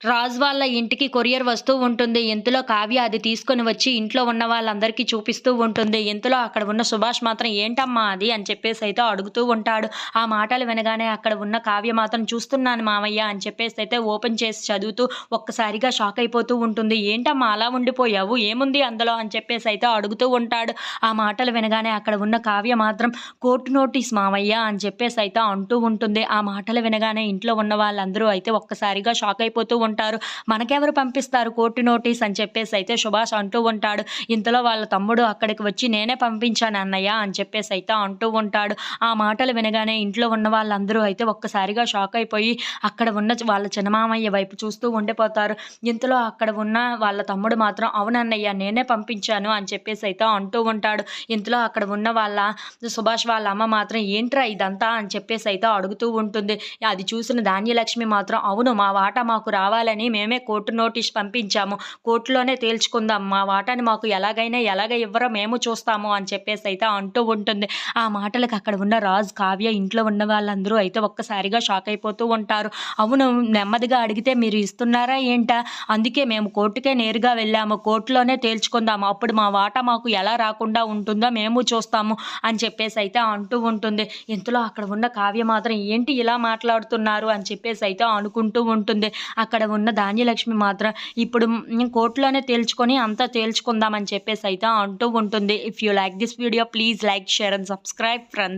రాజు వాళ్ళ ఇంటికి కొరియర్ వస్తూ ఉంటుంది. ఇంతలో కావ్య అది తీసుకొని వచ్చి ఇంట్లో ఉన్న వాళ్ళందరికీ చూపిస్తూ ఉంటుంది. ఇంతలో అక్కడ ఉన్న సుభాష్ మాత్రం ఏంటమ్మా అది? అని చెప్పేసి అయితే అడుగుతూ ఉంటాడు. ఆ మాటలు వినగానే అక్కడ ఉన్న కావ్య మాత్రం చూస్తున్నాను మామయ్య అని చెప్పేసి అయితే ఓపెన్ చేసి చదువుతూ ఒక్కసారిగా షాక్ అయిపోతూ ఉంటుంది. ఏంటమ్మా అలా ఉండిపోయావు? ఏముంది అందులో? అని చెప్పేసి అయితే అడుగుతూ ఉంటాడు. ఆ మాటలు వినగానే అక్కడ ఉన్న కావ్య మాత్రం కోర్టు నోటీస్ మామయ్య అని చెప్పేసి అయితే అంటూ ఉంటుంది. ఆ మాటలు వినగానే ఇంట్లో ఉన్న వాళ్ళందరూ అయితే ఒక్కసారిగా షాక్ అయిపోతూ ఉంటారు. మనకెవరు పంపిస్తారు కోర్టు నోటీస్ అని చెప్పేసి అయితే సుభాష్ అంటూ ఉంటాడు. ఇంతలో వాళ్ళ తమ్ముడు అక్కడికి వచ్చి నేనే పంపించాను అన్నయ్య అని చెప్పేసి అయితే అంటూ ఉంటాడు. ఆ మాటలు వినగానే ఇంట్లో ఉన్న వాళ్ళందరూ అయితే ఒక్కసారిగా షాక్ అయిపోయి అక్కడ ఉన్న వాళ్ళ చిన్నమామయ్య వైపు చూస్తూ ఉండిపోతారు. ఇంతలో అక్కడ ఉన్న వాళ్ళ తమ్ముడు మాత్రం అవునన్నయ్య నేనే పంపించాను అని చెప్పేసి అయితే అంటూ ఉంటాడు. ఇంతలో అక్కడ ఉన్న వాళ్ళ సుభాష్ వాళ్ళ అమ్మ మాత్రం ఏంట్రా ఇదంతా? అని చెప్పేసి అయితే అడుగుతూ ఉంటుంది. అది చూసిన ధాన్యలక్ష్మి మాత్రం అవును మా వాటా మాకు రావాలి ఇవ్వాలని మేమే కోర్టు నోటీస్ పంపించాము. కోర్టులోనే తేల్చుకుందాం. మా వాటాని మాకు ఎలాగైనా ఎలాగ ఇవ్వరో మేము చూస్తాము అని చెప్పేసి అయితే అంటూ ఉంటుంది. ఆ మాటలకు అక్కడ ఉన్న రాజు కావ్య ఇంట్లో ఉన్న వాళ్ళందరూ అయితే ఒక్కసారిగా షాక్ అయిపోతూ ఉంటారు. అవును నెమ్మదిగా అడిగితే మీరు ఇస్తున్నారా ఏంటా? అందుకే మేము కోర్టుకే నేరుగా వెళ్ళాము. కోర్టులోనే తేల్చుకుందాము. అప్పుడు మా వాటా మాకు ఎలా రాకుండా ఉంటుందో మేము చూస్తాము అని చెప్పేసి అయితే అంటూ ఉంటుంది. ఇంతలో అక్కడ ఉన్న కావ్య మాత్రం ఏంటి ఇలా మాట్లాడుతున్నారు? అని చెప్పేసి అయితే అనుకుంటూ ఉంటుంది. అక్కడ ఉన్న ధాన్యలక్ష్మి మాత్రం ఇప్పుడు కోర్టులోనే తేల్చుకొని అంతా తేల్చుకుందామని చెప్పేసి అయితే అంటూ ఉంటుంది. If you like this video please like share and subscribe friends